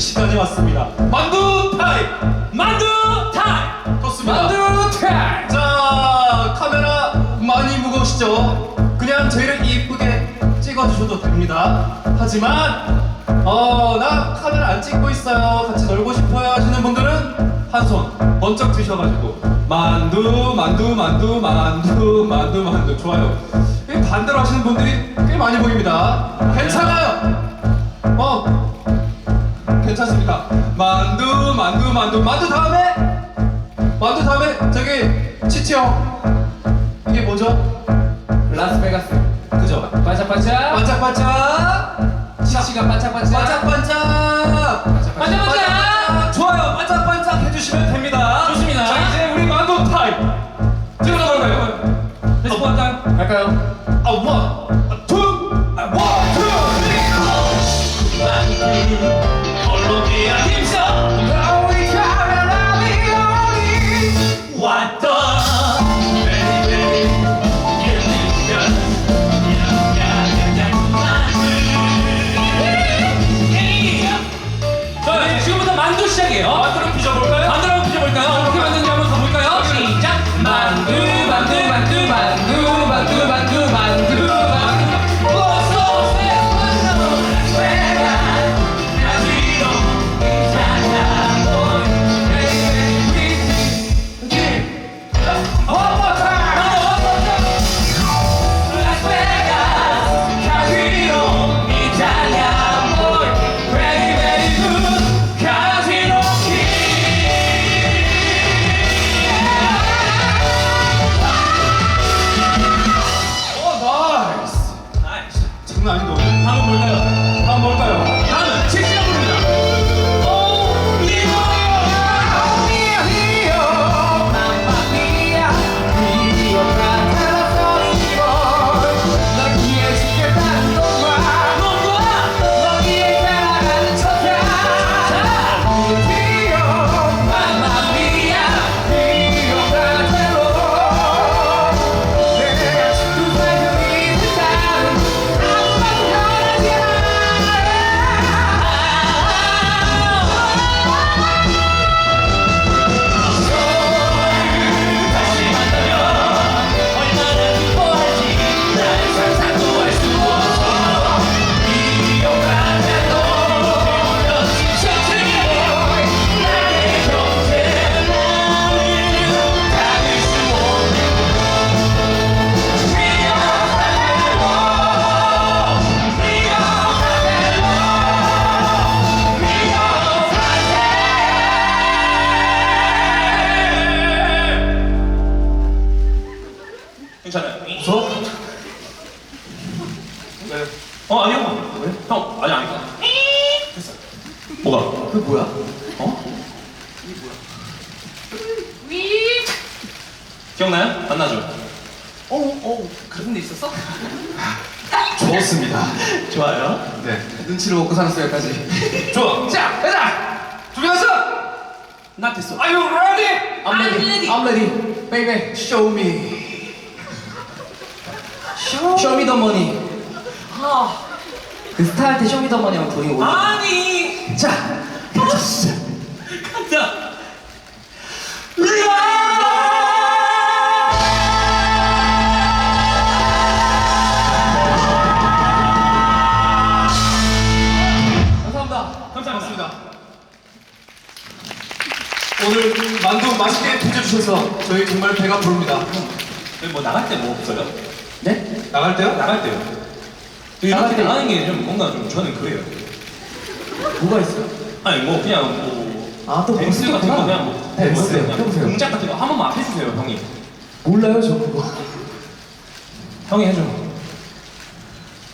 시간이 왔습니다. 만두 타임! 만두 타임! 좋습니다. 만두 타임! 자, 카메라 많이 무거우시죠? 그냥 저희를 이쁘게 찍어주셔도 됩니다. 하지만, 어, 나 카메라 안 찍고 있어요. 같이 놀고 싶어요 하시는 분들은 한 손 번쩍 드셔가지고 만두, 만두, 만두, 만두, 만두, 만두. 좋아요. 이 반대로 하시는 분들이 꽤 많이 보입니다. 괜찮아요. 어, 괜찮습니다. 만두, 만두, 만두, 만두 다음에 만두 다음에 저기 치치 형 이게 뭐죠? 라스베가스 그죠? 반짝반짝 반짝반짝 치치가 반짝반짝 반짝반짝 반짝반짝! 좋아요 반짝반짝 해주시면 됩니다 좋습니다. 자 이제 우리 만두 타임 찍으러 갈까요? 렛츠고 할까요? 갈까요? 시작이에요. 만두를 네. 어 아니요. 왜? 형 아니 아니. 됐어. 뭐가? 그 뭐야? 어? 기억나요? 안 나죠? 어, 어, 그런 데 있었어? 좋습니다. 좋아요. 네. 눈치를 먹고 살았어요, 여기까지. 좋아. 자, 가자! 준비됐어? 나 됐어. Are you ready? I'm ready. I'm ready. Baby, show me. Show, show me the money. 그 스타일 때 쇼미더머니 하면 돈이 오르 아니. 자, 간다. 감사합니다. 감사합니다. 오늘 만두 맛있게 드셔주셔서 저희 정말 배가 부릅니다. 뭐 나갈 때 뭐 없어요? 네? 나갈 때요? 나갈 때요. 이렇게 때. 나가는 게 좀 뭔가 좀 저는 그래요. 뭐가 있어요? 아니 뭐 그냥 뭐 아, 또 댄스 뭐 같은 거. 그냥 뭐 댄스. 뭐 그냥 해보세요. 동작 같은 거 한 번만 해주세요 형님. 몰라요, 저 그거. 형이 해줘.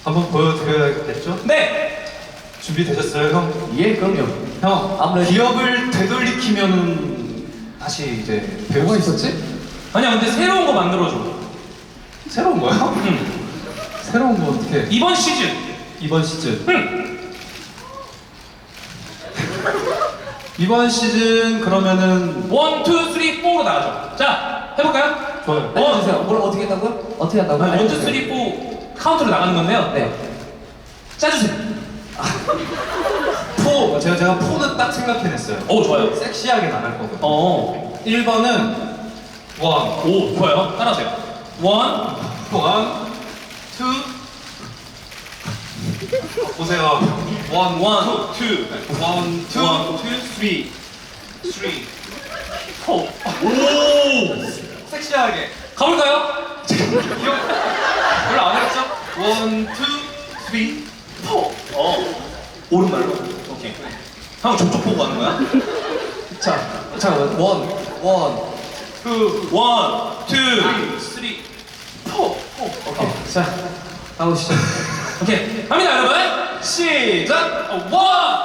한번 보여드려야겠죠? 네. 준비되셨어요, 형? 예, 그럼요. 형, 아무래도- 기억을 되돌리키면은 다시 이제 배울 뭐가 수 있었지? 아니야 근데 새로운 거 만들어줘. 새로운 거요? 응. 새로운 거 어떻게? 이번 시즌. 이번 시즌. 응. 이번 시즌 그러면은 원, 투, 쓰리, 포로 나가죠. 자, 해볼까요? 좋아요. 원, 알려주세요. 뭘 어떻게 했다고요? 어떻게 한다고요? 원, 투, 알려주세요. 쓰리, 포. 카운트로 나가는 건데요. 네. 짜주세요. 포 제가 제가 포는 딱 생각해냈어요. 오, 좋아요. 섹시하게 나갈 거거든요. 어. 1번은 원, 오, 좋아요. 따라하세요. 원, 원, 투. 보세요. 원, 원, 투, 원, 투, 원, 투, 쓰리, 쓰리. 포. 오! 섹시하게. 가볼까요? 기억 별로 안 어렵죠? 원, 투, 쓰리, 포. 어. 오른발로. 오케이. 형 저쪽 보고 하는 거야? 자, 잠깐만. 원, 원. 투, 원, 투, 쓰리. 오케이. 자, 가보시죠. 오케이. 갑니다, 여러분. 시작. 어, 원,